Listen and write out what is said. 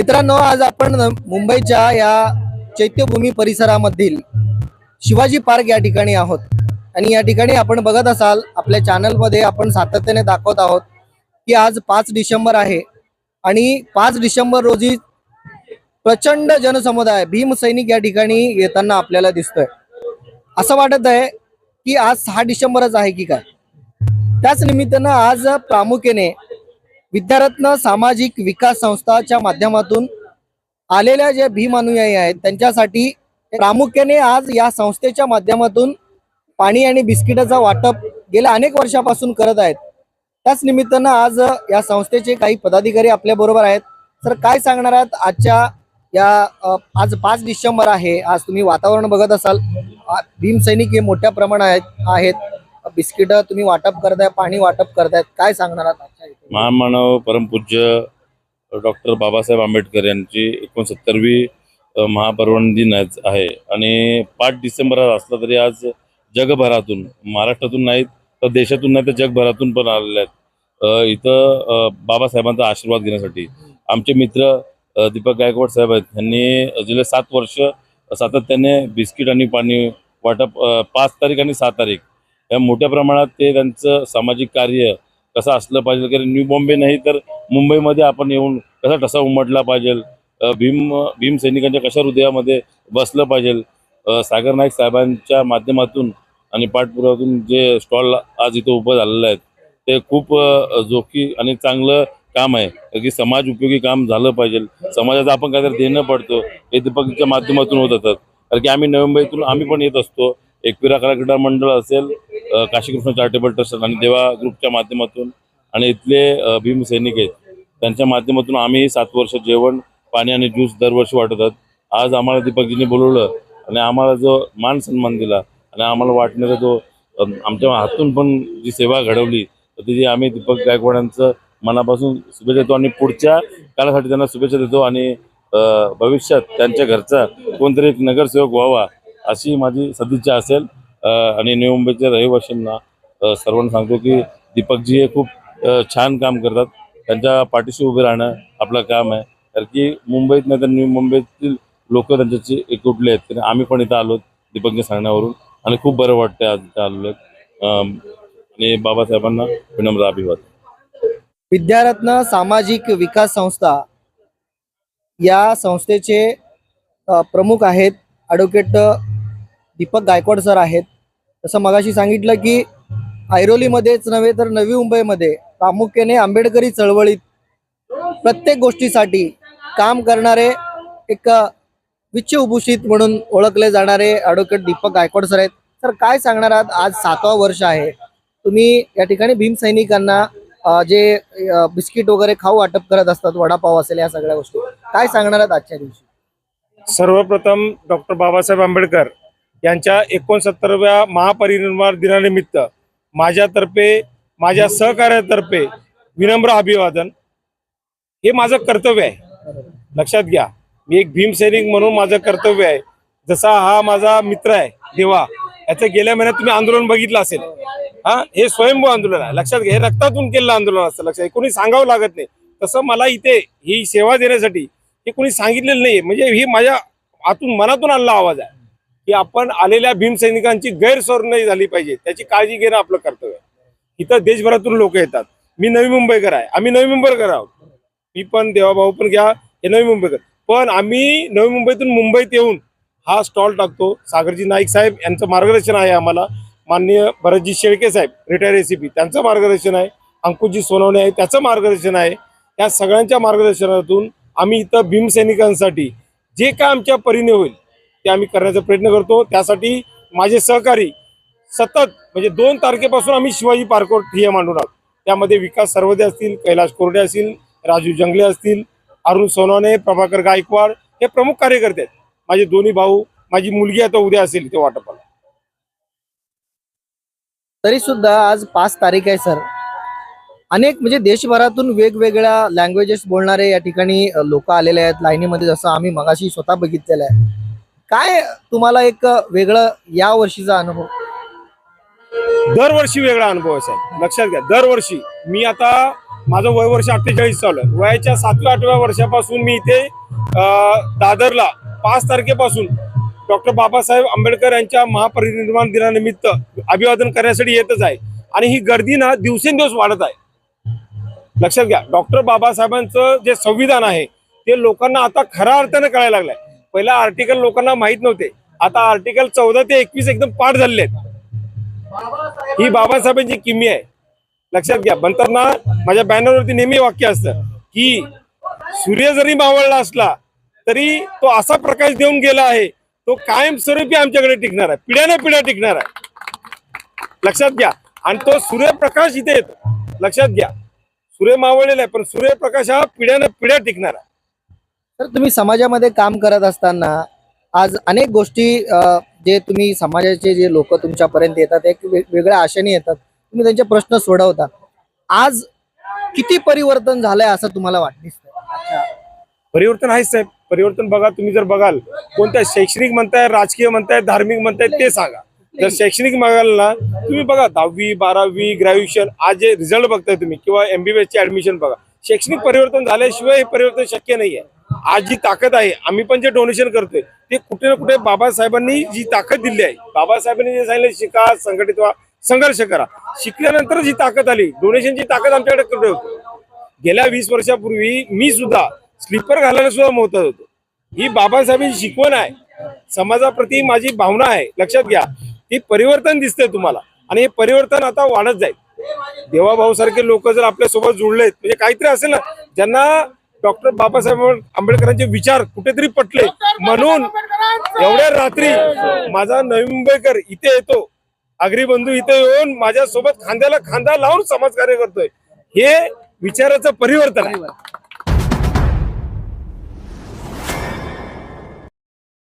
मित्रांनो आज आपण मुंबईच्या या चैत्यभूमी परिसरामधील शिवाजी पार्क या ठिकाणी आहोत. आणि या ठिकाणी आपण बघत असाल आपल्या चॅनलमध्ये आपण सातत्याने दाखवत आहोत की आज पाच डिसेंबर आहे. आणि पाच डिसेंबर रोजी प्रचंड जनसमुदाय भीमसैनिक या ठिकाणी येताना आपल्याला दिसतोय. असं वाटत आहे की आज सहा डिसेंबरच आहे की काय? त्याच निमित्तानं आज प्रामुख्याने विद्यारत्न सामाजिक विकास संस्थाच्या माध्यमातून आलेल्या ज्या भीम अनुयायी आहेत त्यांच्यासाठी प्रामुख्याने आज या संस्थेच्या माध्यमातून पाणी आणि बिस्किटाचा वाटप गेल्या अनेक वर्षापासून करत आहेत. त्याच निमित्तानं आज या संस्थेचे काही पदाधिकारी आपल्या बरोबर आहेत. सर काय सांगणार आहात? आजच्या या आज पाच डिसेंबर आहे. आज तुम्ही वातावरण बघत असाल. भीम सैनिक हे मोठ्या प्रमाणात आहेत. बिस्किट तुम्ही वाटप करताय पाणी वाटप करतायत. काय सांगणार आहात? महामानव परमपूज्य डॉक्टर बाबासाहेब आंबेडकर यांची एकोणसत्तरवी महापर्वण दिन आहे. आणि पाच डिसेंबर हा असला तरी आज जगभरातून महाराष्ट्रातून नाहीत तर देशातून नाही तर जगभरातून पण आलेले आहेत. इथं बाबासाहेबांचा आशीर्वाद घेण्यासाठी आमचे मित्र दीपक गायकवाड साहेब आहेत. यांनी गेले सात वर्ष सातत्याने बिस्किट आणि पाणी वाटप पाच तारीख आणि सात तारीख. या मोठ्या प्रमाणात ते त्यांचं सामाजिक कार्य कसं असलं पाहिजे कारण न्यू बॉम्बे नाही तर मुंबईमध्ये आपण येऊन कसा ठसा उमटला पाहिजे भीम भीम सैनिकांच्या कशा हृदयामध्ये बसलं पाहिजे सागर नाईक साहेबांच्या माध्यमातून आणि पाठपुरातून जे स्टॉल आज इथं उभं झालेलं आहेत ते खूप जोखी आणि चांगलं काम आहे की समाज उपयोगी काम झालं पाहिजे समाजाचं आपण काहीतरी देणं पडतो हे दीपकच्या माध्यमातून होत असतात कारण की आम्ही नवी मुंबईतून आम्ही पण येत असतो एकविरा कला क्रीडा मंडळ असेल काशीकृष्ण चॅरिटेबल ट्रस्ट आणि देवा ग्रुपच्या माध्यमातून आणि इथले भीमसैनिक भीम सैनिक आहेत त्यांच्या माध्यमातून आम्ही सात वर्ष जेवण पाणी आणि ज्यूस दरवर्षी वाटतात आज आम्हाला दीपकजींनी बोलवलं आणि आम्हाला जो मान सन्मान दिला आणि आम्हाला वाटणारा जो आमच्या हातून पण जी सेवा घडवली तर तिची आम्ही दीपक गायकवाडांचं मनापासून शुभेच्छा देतो आणि पुढच्या काळासाठी त्यांना शुभेच्छा देतो आणि भविष्यात त्यांच्या घरचा कोणतरी एक नगरसेवक व्हावा अशी माझी सदिच्छा असेल. आणि न्यू मुंबईच्या रहिवाशांना सर्वांना सांगतो की दीपकजी हे खूप छान काम करतात. त्यांच्या पाठीशी उभे राहणं आपलं काम आहे. कारण की मुंबईत नाही तर न्यू मुंबईतील लोक त्यांच्याशी एकवटले आहेत. आम्ही पण इथं आलो दीपकजी सांगण्यावरून. आणि खूप बरं वाटतंय आज इथं आलेलो. आणि बाबासाहेबांना विनम्र अभिवादन. विद्यारत्न सामाजिक विकास संस्था या संस्थेचे प्रमुख आहेत. ॲडव्होकेट दीपक गायकवाड सर आहेत. तसं मगाशी सांगितलं की ऐरोलीमध्येच नव्हे तर नवी मुंबईमध्ये प्रामुख्याने आंबेडकरी चळवळीत प्रत्येक गोष्टीसाठी काम करणारे एक विच्छ विच्छ म्हणून ओळखले जाणारे ॲडव्होकेट दीपक गायकवाड सर आहेत. तर काय सांगणार आहात? आज सातवा वर्ष आहे. तुम्ही या ठिकाणी भीमसैनिकांना जे बिस्किट वगैरे खाऊ वाटप करत असतात वडापाव असेल या सगळ्या गोष्टी काय सांगणार आहात आजच्या दिवशी? सर्वप्रथम डॉक्टर बाबासाहेब आंबेडकर यांच्या एकोणसत्तरव्या महापरिनिर्वाण दिनानिमित्त माझ्यातर्फे माझ्या सहकार्यातर्फे विनम्र अभिवादन. हे माझं कर्तव्य आहे. लक्षात घ्या मी एक भीमसैनिक म्हणून माझं कर्तव्य आहे. जसा हा माझा मित्र आहे देवा याचं गेल्या महिन्यात तुम्ही आंदोलन बघितलं असेल. हा हे स्वयंभू आंदोलन आहे. लक्षात घ्या हे रक्तातून केलेलं आंदोलन असतं. लक्षात कोणी सांगावं लागत नाही. तसं मला इथे ही सेवा देण्यासाठी हे कोणी सांगितलेलं नाही म्हणजे ही माझ्या आतून मनातून आलेला आवाज आहे. की आपण आलेल्या भीमसैनिकांची गैरसोर नाही झाली पाहिजे. त्याची काळजी घेणं आपलं कर्तव्य इथं देशभरातून लोक येतात. मी नवी मुंबईकर आहे. आम्ही नवी मुंबईकर आहोत. मी पण देवाभाऊ पण घ्या हे नवी मुंबईकर. पण आम्ही नवी मुंबईतून मुंबईत येऊन हा स्टॉल टाकतो. सागरजी नाईक साहेब यांचं मार्गदर्शन आहे आम्हाला. माननीय भरतजी शेळके साहेब रिटायर एसीपी त्यांचं मार्गदर्शन आहे. अंकुशजी सोनवणे आहे त्याचं मार्गदर्शन आहे. या सगळ्यांच्या मार्गदर्शनातून आम्ही इथं भीमसैनिकांसाठी जे काय आमच्या परीने होईल ते आम्ही करण्याचा प्रयत्न करतो. त्यासाठी माझे सहकारी सतत म्हणजे दोन तारखेपासून आम्ही शिवाजी पार्कवर ठिय्या मांडून आहोत. त्यामध्ये विकास सर्वदे असतील कैलाश कोरडे असतील राजू जंगले असतील अरुण सोनवणे प्रभाकर गायकवाड हे प्रमुख कार्यकर्ते आहेत. माझे दोन्ही भाऊ माझी मुलगी आता उद्या असेल इथे वाटपाला. तरी सुद्धा आज पाच तारीख आहे सर. अनेक म्हणजे देशभरातून वेगवेगळ्या लँग्वेजेस बोलणारे या ठिकाणी लोक आलेले आहेत. लाईनीमध्ये जसं आम्ही मगाशी स्वतः बघितलेलं आहे. काय तुम्हाला एक वेगळं या वर्षीचा अनुभव? दरवर्षी वेगळा अनुभव आहे साहेब. लक्षात घ्या दरवर्षी. मी आता माझं वय वर्ष अठ्ठेचाळीस चालू आहे. वयाच्या सातव्या आठव्या वर्षापासून मी इथे दादरला पाच तारखेपासून डॉक्टर बाबासाहेब आंबेडकर यांच्या महापरिनिर्वाण दिनानिमित्त अभिवादन करण्यासाठी येतच आहे. आणि ही गर्दी ना दिवसेंदिवस वाढत आहे. लक्षात घ्या डॉक्टर बाबासाहेबांचं जे संविधान आहे ते लोकांना आता खऱ्या अर्थानं कळायला लागलंय. पहिला आर्टिकल लोकांना माहीत नव्हते. आता आर्टिकल चौदा ते एकवीस एकदम पाठ झालेले आहेत. ही बाबासाहेबांची किमी आहे. लक्षात घ्या म्हणताना माझ्या बॅनरवरती नेहमी वाक्य असतं की सूर्य जरी मावळला असला तरी तो असा प्रकाश देऊन गेला आहे तो कायमस्वरूपी आमच्याकडे टिकणार आहे. पिढ्याने पिढ्या टिकणार आहे. लक्षात घ्या. आणि तो सूर्यप्रकाश इथे येतो. लक्षात घ्या. सूर्य मावळलेला आहे पण सूर्यप्रकाश हा पिढ्याने पिढ्या टिकणार आहे. तर तुम्ही समाजामध्ये काम करत असताना आज अनेक गोष्टी जे तुम्ही समाजाचे जे लोक तुमच्यापर्यंत येतात एक वेगळ्या आशेने येतात. तुम्ही त्यांचे प्रश्न सोडवता. आज किती परिवर्तन झालंय असं तुम्हाला वाटतं परिवर्तन आहेच साहेब. परिवर्तन बघा तुम्ही जर बघाल कोणत्या शैक्षणिक म्हणताय राजकीय म्हणताय धार्मिक म्हणताय ते सांगा. जर शैक्षणिक बघाल ना तुम्ही बघा दहावी बारावी ग्रॅज्युएशन आज जे रिझल्ट बघताय तुम्ही किंवा एमबीबीएस चे ऍडमिशन बघा. शैक्षणिक परिवर्तन झाल्याशिवाय हे परिवर्तन शक्य नाहीये. आज जी ताकद आहे आम्ही पण जे डोनेशन करतोय ते कुठे ना कुठे बाबासाहेबांनी जी ताकद दिली आहे. बाबासाहेबांनी जे सांगितलं शिका संघटित व्हा संघर्ष करा. शिकल्यानंतर जी ताकद आली डोनेशनची ताकद आमच्याकडे कुठे होती? गेल्या वीस वर्षापूर्वी मी सुद्धा स्लीपर घालायला सुद्धा मोहतात होतो. ही बाबासाहेबांची शिकवण आहे. समाजाप्रती माझी भावना आहे. लक्षात घ्या ही परिवर्तन दिसतंय तुम्हाला. आणि हे परिवर्तन आता वाढत जाईल. देवाभाऊ सारखे लोक जर आपल्यासोबत जुळलेत म्हणजे काहीतरी असेल ना ज्यांना डॉक्टर बाबासाहेब आंबेडकरांचे विचार कुठेतरी पटले. म्हणून एवढ्या रात्री माझा नवी मुंबईकर इथे येतो. आगरी बंधू इथे येऊन माझ्या सोबत खांद्याला खांदा लावून समाजकार्य करतोय. हे विचाराचं परिवर्तन आहे.